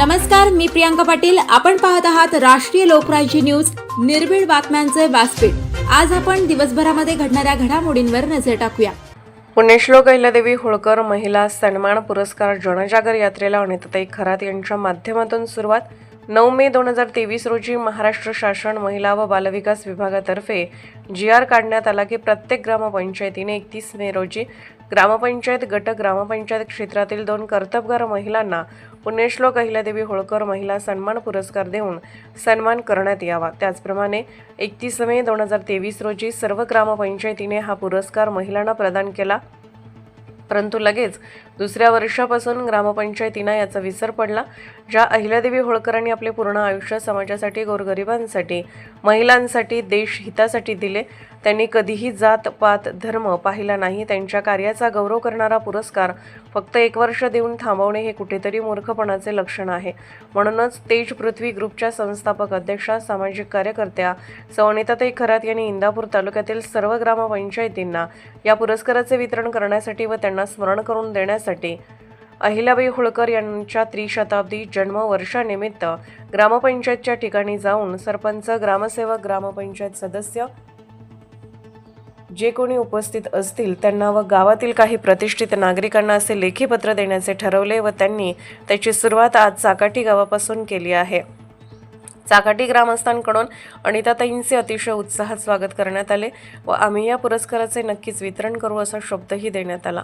नमस्कार मी प्रियांका पाटील. आपण पाहत आहात राष्ट्रीय लोकराज्य न्यूज. निर्भीड बातम्यांचे व्यासपीठ. आज आपण दिवसभरामध्ये घडणाऱ्या घडामोडींवर नजर टाकूया. पुण्यश्लोक अहिल्यादेवी होळकर महिला सन्मान पुरस्कार जनजागर यात्रेला अनिताताई खरात यांच्या माध्यमातून सुरुवात नऊ मे दोन हजार तेवीस रोजी महाराष्ट्र शासन महिला व बालविकास विभागातर्फे जी आर काढण्यात आला की प्रत्येक ग्रामपंचायतीने एकतीस मे रोजी ग्रामपंचायत गट ग्रामपंचायत क्षेत्रातील दोन कर्तबगार महिलांना पुण्यश्लोक अहिल्यादेवी होळकर महिला सन्मान पुरस्कार देऊन सन्मान करण्यात यावा. त्याचप्रमाणे एकतीस मे दोन हजार तेवीस रोजी सर्व ग्रामपंचायतीने हा पुरस्कार महिलांना प्रदान केला. परंतु लगेच दुसऱ्या वर्षापासून ग्रामपंचायतींना याचा विसर पडला ज्या अहिल्यादेवी होळकरांनी आपले पूर्ण आयुष्य समाजासाठी गोरगरिबांसाठी महिलांसाठी देश हितासाठी दिले त्यांनी कधीही जात पात धर्म पाहिला नाही. त्यांच्या कार्याचा गौरव करणारा पुरस्कार फक्त एक वर्ष देऊन थांबवणे हे कुठेतरी मूर्खपणाचे लक्षण आहे. म्हणूनच तेज पृथ्वी ग्रुपच्या संस्थापक अध्यक्षा सामाजिक कार्यकर्त्या सवनिताताई खरात यांनी इंदापूर तालुक्यातील सर्व ग्रामपंचायतींना या पुरस्काराचे वितरण करण्यासाठी व त्यांना स्मरण करून देण्यासाठी अहिल्याबाई होळकर यांच्या त्रिशताब्दी जन्मवर्षानिमित्त ग्रामपंचायतच्या ठिकाणी जाऊन सरपंच ग्रामसेवक ग्रामपंचायत सदस्य जे कोणी उपस्थित असतील त्यांना व गावातील काही प्रतिष्ठित नागरिकांना असे लेखी पत्र देण्याचे ठरवले व त्यांनी त्याची सुरुवात आज चाकाटी गावापासून केली आहे. चाकाटी ग्रामस्थांकडून अनिताताईंचे अतिशय उत्साहात स्वागत करण्यात आले व आम्ही या पुरस्काराचे नक्कीच वितरण करू असा शब्दही देण्यात आला.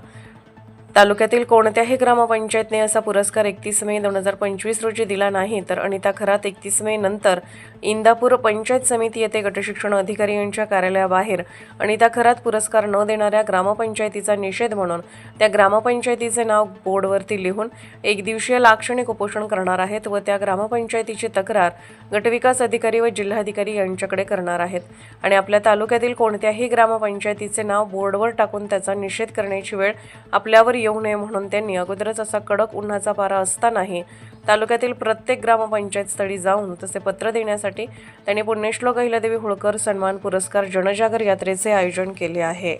तालुक्यातील कोणत्याही ग्रामपंचायतने असा पुरस्कार एकतीस मे दोन हजार पंचवीस रोजी दिला नाही तर अनिता खरात एकतीस मे नंतर इंदापूर पंचायत समिती येथे गटशिक्षण अधिकारी यांच्या कार्यालयाबाहेर अनिता खरात पुरस्कार न देणाऱ्या ग्रामपंचायतीचा निषेध म्हणून त्या ग्रामपंचायतीचे नाव बोर्डवरती लिहून एक दिवसीय लाक्षणिक उपोषण करणार आहेत व त्या ग्रामपंचायतीची तक्रार गटविकास अधिकारी व जिल्हाधिकारी यांच्याकडे करणार आहेत. आणि आपल्या तालुक्यातील कोणत्याही ग्रामपंचायतीचे नाव बोर्डवर टाकून त्याचा निषेध करण्याची वेळ आपल्यावर येऊ नये म्हणून त्यांनी अगोदरच असा कडक उन्हाचा पारा असतानाही तालुक्यातील प्रत्येक ग्रामपंचायत स्थळी जाऊन तसे पत्र देण्यासाठी त्यांनी पुण्यश्लोक अहिल्यादेवी होळकर सन्मान पुरस्कार जनजागर यात्रेचे आयोजन केले आहे.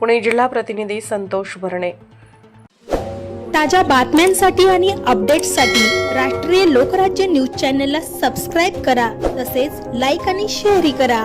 पुणे जिल्हा प्रतिनिधी संतोष भरणे. ताज्या बातम्यांसाठी आणि अपडेट्ससाठी राष्ट्रीय लोकराज्य न्यूज चॅनलला सबस्क्राईब करा तसेच लाईक आणि शेअरही करा.